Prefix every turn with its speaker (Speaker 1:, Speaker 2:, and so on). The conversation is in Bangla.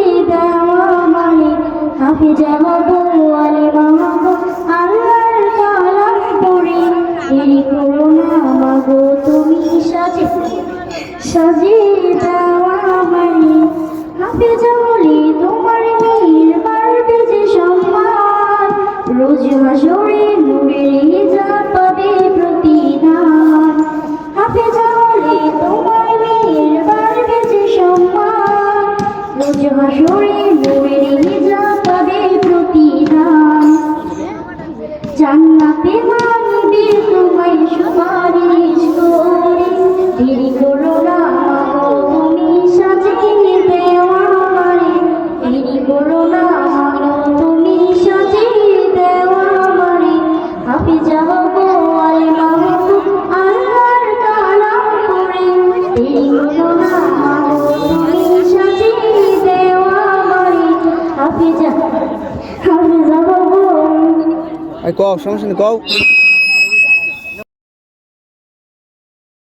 Speaker 1: সাজিয়ে দাও আমারে হাফিজা হব আলিমা হব আল্লাহর কালাম পড়ে তোমার মেয়ের বাড়বে যে সম্মান। রোজ হাসরে নূরের হিজাব রোজ হাসরে নূরের হিজাব পাবে প্রতিদান। জান্নাতে মানবে তোমায় সুপারিশ করে। করো না তুমি সাজিয়ে দেও আমারে। দেরি করো না তুমি সাজিয়ে দেও আমারে। আলিমা হব আল্লাহর কালাম পড়ে। দেরি করো 哎，
Speaker 2: 高伤心的高。